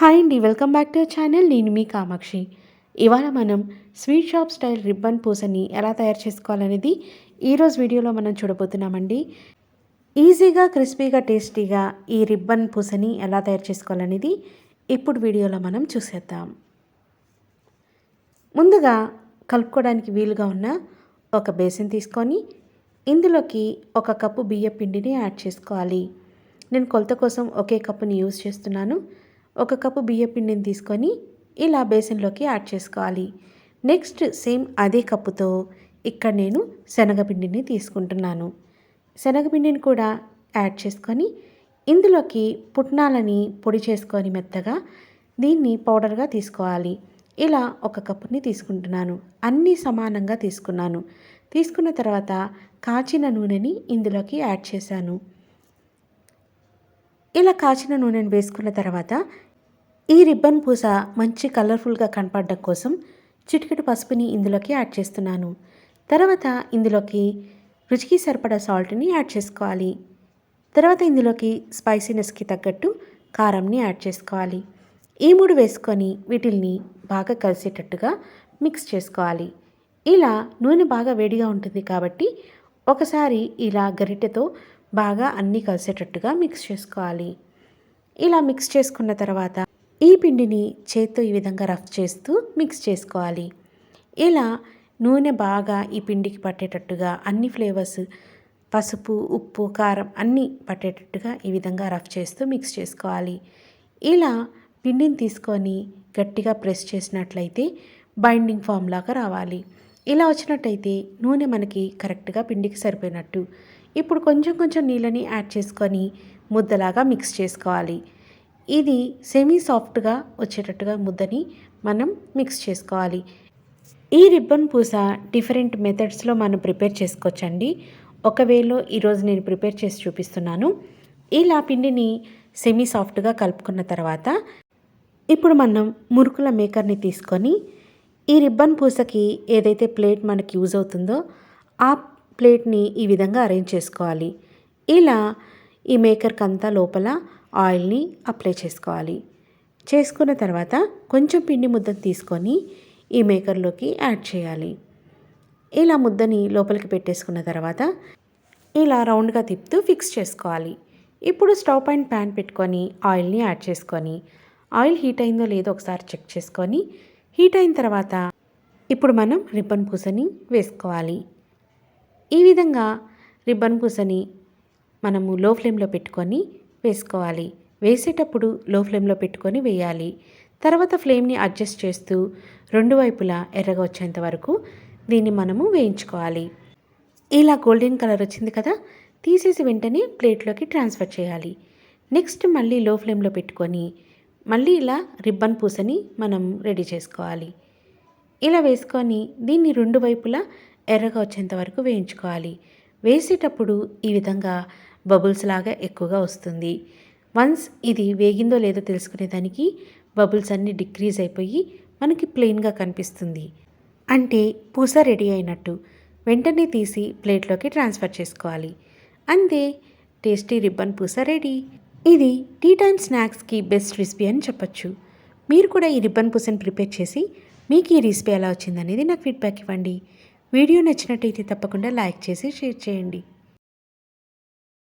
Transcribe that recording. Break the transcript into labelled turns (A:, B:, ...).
A: Hi అండి welcome back to channel. నేను మీ కామాక్షి. ఇవాళ మనం స్వీట్ షాప్ స్టైల్ రిబ్బన్ పూసని ఎలా తయారు చేసుకోవాలనేది ఈరోజు వీడియోలో మనం చూడబోతున్నామండి. ఈజీగా క్రిస్పీగా టేస్టీగా ఈ రిబ్బన్ పూసని ఎలా తయారు చేసుకోవాలనేది ఇప్పుడు వీడియోలో మనం చూసేద్దాం. ముందుగా కలుపుకోవడానికి వీలుగా ఉన్న ఒక బేసిన్ తీసుకొని ఇందులోకి ఒక కప్పు బియ్య పిండిని యాడ్ చేసుకోవాలి. నేను కొలత కోసం ఒకే కప్పుని యూజ్ చేస్తున్నాను. ఒక కప్పు బియ్య పిండిని తీసుకొని ఇలా బేసిన్లోకి యాడ్ చేసుకోవాలి. నెక్స్ట్ సేమ్ అదే కప్పుతో ఇక్కడ నేను శనగపిండిని తీసుకుంటున్నాను. శనగపిండిని కూడా యాడ్ చేసుకొని ఇందులోకి పుట్నాలని పొడి చేసుకొని మెత్తగా దీన్ని పౌడర్గా తీసుకోవాలి. ఇలా ఒక కప్పుని తీసుకుంటున్నాను. అన్నీ సమానంగా తీసుకున్నాను. తీసుకున్న తర్వాత కాచిన నూనెని ఇందులోకి యాడ్ చేశాను. ఇలా కాచిన నూనెను వేసుకున్న తర్వాత ఈ రిబ్బన్ పూస మంచి కలర్ఫుల్గా కనపడడం కోసం చిటికెడు పసుపుని ఇందులోకి యాడ్ చేస్తున్నాను. తర్వాత ఇందులోకి రుచికి సరిపడా సాల్ట్ని యాడ్ చేసుకోవాలి. తర్వాత ఇందులోకి స్పైసీనెస్కి తగ్గట్టు కారంని యాడ్ చేసుకోవాలి. ఈ మూడు వేసుకొని వీటిల్ని బాగా కలిసేటట్టుగా మిక్స్ చేసుకోవాలి. ఇలా నూనె బాగా వేడిగా ఉంటుంది కాబట్టి ఒకసారి ఇలా గరిటెతో బాగా అన్నీ కలిసేటట్టుగా మిక్స్ చేసుకోవాలి. ఇలా మిక్స్ చేసుకున్న తర్వాత ఈ పిండిని చేత్తో ఈ విధంగా రఫ్ చేస్తూ మిక్స్ చేసుకోవాలి. ఇలా నూనె బాగా ఈ పిండికి పట్టేటట్టుగా అన్ని ఫ్లేవర్స్ పసుపు ఉప్పు కారం అన్నీ పట్టేటట్టుగా ఈ విధంగా రఫ్ చేస్తూ మిక్స్ చేసుకోవాలి. ఇలా పిండిని తీసుకొని గట్టిగా ప్రెస్ చేసినట్లయితే బైండింగ్ ఫామ్ లాగా రావాలి. ఇలా వచ్చినట్టయితే నూనె మనకి కరెక్ట్గా పిండికి సరిపోయినట్టు ఇప్పుడు కొంచెం కొంచెం నీళ్ళని యాడ్ చేసుకొని ముద్దలాగా మిక్స్ చేసుకోవాలి. ఇది సెమీ సాఫ్ట్గా వచ్చేటట్టుగా ముద్దని మనం మిక్స్ చేసుకోవాలి. ఈ రిబ్బన్ పూస డిఫరెంట్ మెథడ్స్లో మనం ప్రిపేర్ చేసుకోవచ్చండి. ఒకవేళ ఈరోజు నేను ప్రిపేర్ చేసి చూపిస్తున్నాను. ఇలా పిండిని సెమీ సాఫ్ట్గా కలుపుకున్న తర్వాత ఇప్పుడు మనం మురుకుల మేకర్ని తీసుకొని ఈ రిబ్బన్ పూసకి ఏదైతే ప్లేట్ మనకి యూజ్ అవుతుందో ఆ ప్లేట్ని ఈ విధంగా అరేంజ్ చేసుకోవాలి. ఇలా ఈ మేకర్కి అంతా లోపల ఆయిల్ని అప్లై చేసుకోవాలి. చేసుకున్న తర్వాత కొంచెం పిండి ముద్దను తీసుకొని ఈ మేకర్లోకి యాడ్ చేయాలి. ఇలా ముద్దని లోపలికి పెట్టేసుకున్న తర్వాత ఇలా రౌండ్గా తిప్పుతూ ఫిక్స్ చేసుకోవాలి. ఇప్పుడు స్టవ్ పైన ప్యాన్ పెట్టుకొని ఆయిల్ని యాడ్ చేసుకొని ఆయిల్ హీట్ అయిందో లేదో ఒకసారి చెక్ చేసుకొని హీట్ అయిన తర్వాత ఇప్పుడు మనం రిబ్బన్ పూసని వేసుకోవాలి. ఈ విధంగా రిబ్బన్ పూసని మనము లో ఫ్లేమ్లో పెట్టుకొని వేసుకోవాలి. వేసేటప్పుడు లో ఫ్లేమ్లో పెట్టుకొని వేయాలి. తర్వాత ఫ్లేమ్ని అడ్జస్ట్ చేస్తూ రెండు వైపులా ఎర్రగా వచ్చేంత వరకు దీన్ని మనము వేయించుకోవాలి. ఇలా గోల్డెన్ కలర్ వచ్చింది కదా తీసేసి వెంటనే ప్లేట్లోకి ట్రాన్స్ఫర్ చేయాలి. నెక్స్ట్ మళ్ళీ లో ఫ్లేమ్లో పెట్టుకొని మళ్ళీ ఇలా రిబ్బన్ పూసని మనం రెడీ చేసుకోవాలి. ఇలా వేసుకొని దీన్ని రెండు వైపులా ఎర్రగా వచ్చేంత వరకు వేయించుకోవాలి. వేసేటప్పుడు ఈ విధంగా బబుల్స్ లాగా ఎక్కువగా వస్తుంది. వన్స్ ఇది వేగిందో లేదో తెలుసుకునేదానికి బబుల్స్ అన్నీ డిక్రీజ్ అయిపోయి మనకి ప్లెయిన్గా కనిపిస్తుంది. అంటే పూస రెడీ అయినట్టు వెంటనే తీసి ప్లేట్లోకి ట్రాన్స్ఫర్ చేసుకోవాలి. అంతే టేస్టీ రిబ్బన్ పూస రెడీ. ఇది టీ టైమ్ స్నాక్స్కి బెస్ట్ రెసిపీ అని చెప్పొచ్చు. మీరు కూడా ఈ రిబ్బన్ పూసని ప్రిపేర్ చేసి మీకు ఈ రెసిపీ ఎలా వచ్చిందనేది నాకు ఫీడ్బ్యాక్ ఇవ్వండి. వీడియో నచ్చినట్టయితే తప్పకుండా లైక్ చేసి షేర్ చేయండి.